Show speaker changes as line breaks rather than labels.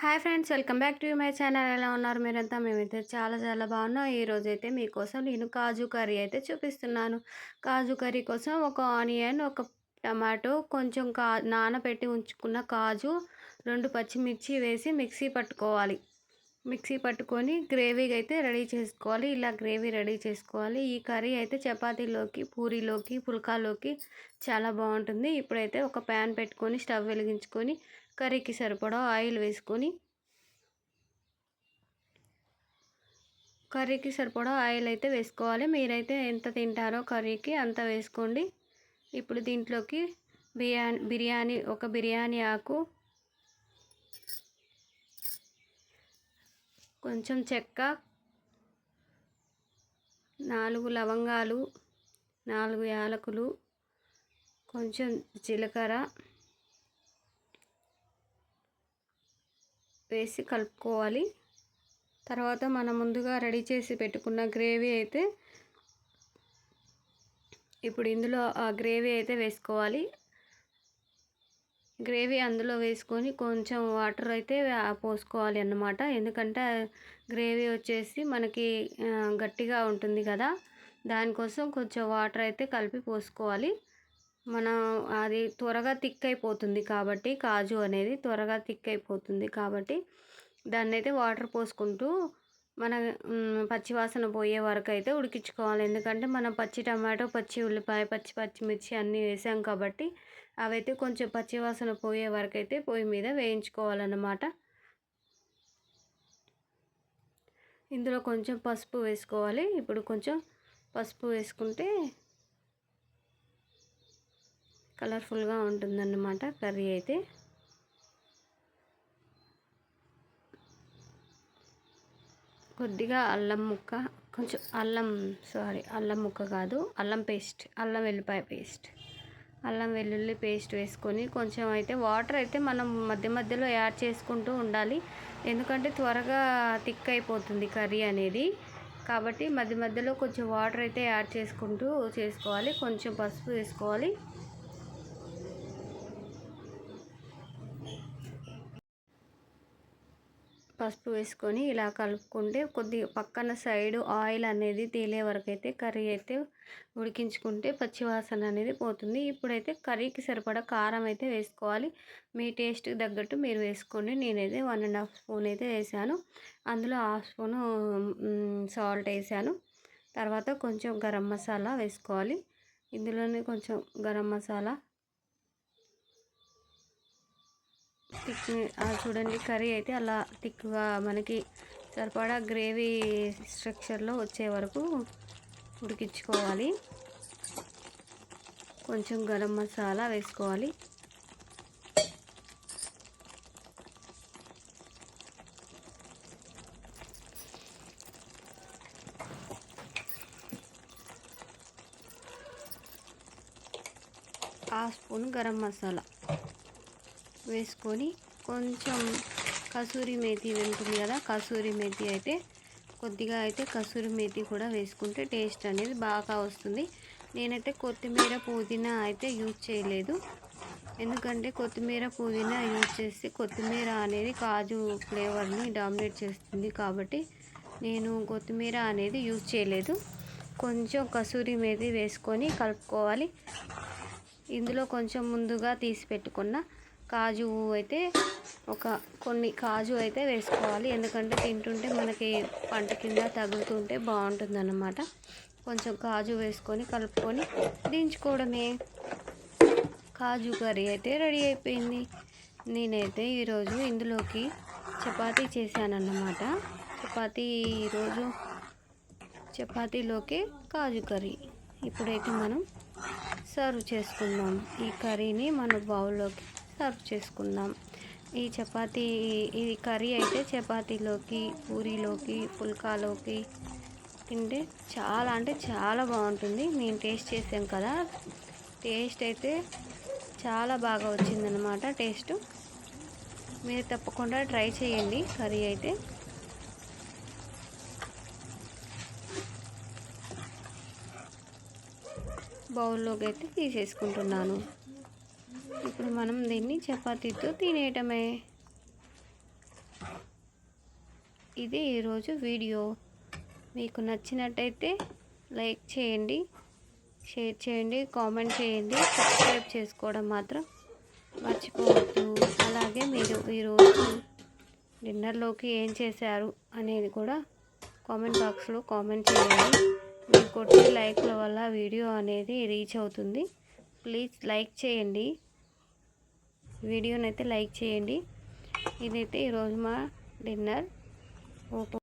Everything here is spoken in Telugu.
Hi friends welcome back to my channel. ఎలా ఉన్నారు మీరంతా? మేమైతే చాలా చాలా బాగున్నాం. ఈరోజు అయితే మీకోసం నేను కాజు కర్రీ అయితే చూపిస్తున్నాను. కాజు కర్రీ కోసం ఒక ఆనియన్ ఒక టమాటో కొంచెం కా నానబెట్టి ఉంచుకున్న కాజు రెండు పచ్చిమిర్చి వేసి మిక్సీ పట్టుకోవాలి. మిక్సీ పట్టుకొని గ్రేవీకి అయితే రెడీ చేసుకోవాలి. ఇలా గ్రేవీ రెడీ చేసుకోవాలి. ఈ కర్రీ అయితే చపాతీలోకి పూరీలోకి పుల్కాలోకి చాలా బాగుంటుంది. ఇప్పుడైతే ఒక ప్యాన్ పెట్టుకొని స్టవ్ వెలిగించుకొని కర్రీకి సరిపడా ఆయిల్ వేసుకొని కర్రీకి సరిపడా ఆయిల్ అయితే వేసుకోవాలి. మీరైతే ఎంత తింటారో కర్రీకి అంత వేసుకోండి. ఇప్పుడు దీంట్లోకి బిర్యానీ బిర్యానీ ఒక బిర్యానీ ఆకు కొంచెం చెక్క నాలుగు లవంగాలు నాలుగు యాలకులు కొంచెం జీలకర్ర వేసి కలుపుకోవాలి. తర్వాత మనం ముందుగా రెడీ చేసి పెట్టుకున్న గ్రేవీ అయితే ఇప్పుడు ఇందులో ఆ గ్రేవీ అయితే వేసుకోవాలి. గ్రేవీ అందులో వేసుకొని కొంచెం వాటర్ అయితే పోసుకోవాలి అన్నమాట. ఎందుకంటే గ్రేవీ వచ్చేసి మనకి గట్టిగా ఉంటుంది కదా. దానికోసం కొంచెం వాటర్ అయితే కలిపి పోసుకోవాలి. మనం అది త్వరగా థిక్ అయిపోతుంది కాబట్టి కాజు అనేది త్వరగా థిక్ అయిపోతుంది కాబట్టి దాన్ని అయితే వాటర్ పోసుకుంటూ మన పచ్చివాసన పోయే వరకు అయితే ఉడికించుకోవాలి. ఎందుకంటే మనం పచ్చి టమాటో పచ్చి ఉల్లిపాయ పచ్చి పచ్చిమిర్చి అన్నీ వేసాం కాబట్టి అవైతే కొంచెం పచ్చివాసన పోయే వరకు అయితే పొయ్యి మీద వేయించుకోవాలన్నమాట. ఇందులో కొంచెం పసుపు వేసుకోవాలి. ఇప్పుడు కొంచెం పసుపు వేసుకుంటే కలర్ఫుల్గా ఉంటుందన్నమాట కర్రీ అయితే. కొద్దిగా అల్లం ముక్క కొంచెం అల్లం సారీ అల్లం ముక్క కాదు అల్లం పేస్ట్ అల్లం వెల్లిపాయ పేస్ట్. అల్లం వెల్లుల్లి పేస్ట్ వేసుకొని కొంచెం అయితే వాటర్ అయితే మనం మధ్య మధ్యలో యాడ్ చేసుకుంటూ ఉండాలి. ఎందుకంటే త్వరగా థిక్ అయిపోతుంది కర్రీ అనేది. కాబట్టి మధ్య మధ్యలో కొంచెం వాటర్ అయితే యాడ్ చేసుకుంటూ చేసుకోవాలి. కొంచెం పసుపు వేసుకోవాలి. పసుపు వేసుకొని ఇలా కలుపుకుంటే కొద్దిగా పక్కన సైడ్ ఆయిల్ అనేది తేలే వరకు అయితే కర్రీ అయితే ఉడికించుకుంటే పచ్చివాసన అనేది పోతుంది. ఇప్పుడైతే కర్రీకి సరిపడా కారం అయితే వేసుకోవాలి. మీ టేస్ట్కి తగ్గట్టు మీరు వేసుకోండి. నేనైతే వన్ అండ్ హాఫ్ స్పూన్ అయితే వేసాను. అందులో హాఫ్ స్పూను సాల్ట్ వేసాను. తర్వాత కొంచెం గరం మసాలా వేసుకోవాలి. ఇందులోనే కొంచెం గరం మసాలా టిక్ చూడండి కర్రీ అయితే అలా టిక్గా మనకి సరిపడా గ్రేవీ స్ట్రక్చర్లో వచ్చే వరకు ఉడికించుకోవాలి. కొంచెం గరం మసాలా వేసుకోవాలి. ఆ స్పూన్ గరం మసాలా. వేసుకొని కొంచెం కసూరి మేతి ఉంటుంది కదా కసూరి మేతి అయితే కొద్దిగా అయితే కసూరి మేతి కూడా వేసుకుంటే టేస్ట్ అనేది బాగా వస్తుంది. నేనైతే కొత్తిమీర పుదీనా అయితే యూజ్ చేయలేదు. ఎందుకంటే కొత్తిమీర పుదీనా యూజ్ చేస్తే కొత్తిమీర అనేది కాజు ఫ్లేవర్ని డామినేట్ చేస్తుంది కాబట్టి నేను కొత్తిమీర అనేది యూజ్ చేయలేదు. కొంచెం కసూరి మేతి వేసుకొని కలుపుకోవాలి. ఇందులో కొంచెం ముందుగా తీసి పెట్టుకున్న కాజు అయితే ఒక కొన్ని కాజు అయితే వేసుకోవాలి. ఎందుకంటే తింటుంటే మనకి పంట కింద తగులుతుంటే బాగుంటుంది అన్నమాట కొంచెం కాజు వేసుకొని కలుపుకొని దించుకోవడమే. కాజు కర్రీ అయితే రెడీ అయిపోయింది. నేనైతే ఈరోజు ఇందులోకి చపాతీ చేశానన్నమాట. చపాతీ ఈరోజు చపాతీలోకి కాజు కర్రీ. ఇప్పుడైతే మనం సర్వ్ చేసుకుందాం ఈ కర్రీని మన బౌల్లోకి. సర్వ్ చేసుకుందాం. ఈ చపాతీ ఈ కర్రీ అయితే చపాతీలోకి పూరీలోకి పుల్కాలోకి తింటే చాలా అంటే చాలా బాగుంటుంది. మేము టేస్ట్ చేసాం కదా. టేస్ట్ అయితే చాలా బాగా వచ్చిందనమాట టేస్ట్. మీరు తప్పకుండా ట్రై చేయండి కర్రీ అయితే. బౌల్లోకి అయితే తీసేసుకుంటున్నాను. ఇప్పుడు మనం దీన్ని చపాతీతో తినేయటమే. ఇది ఈరోజు వీడియో. మీకు నచ్చినట్టయితే లైక్ చేయండి షేర్ చేయండి కామెంట్ చేయండి సబ్స్క్రైబ్ చేసుకోవడం మాత్రం మర్చిపోవద్దు. అలాగే మీరు ఈరోజు డిన్నర్లోకి ఏం చేశారు అనేది కూడా కామెంట్ బాక్స్లో కామెంట్ చేయండి. మీరు కొట్టే లైక్ల వల్ల వీడియో అనేది రీచ్ అవుతుంది. ప్లీజ్ లైక్ చేయండి. వీడియోనైతే లైక్ చేయండి. ఇదైతే ఈరోజు మా డిన్నర్. ఓకే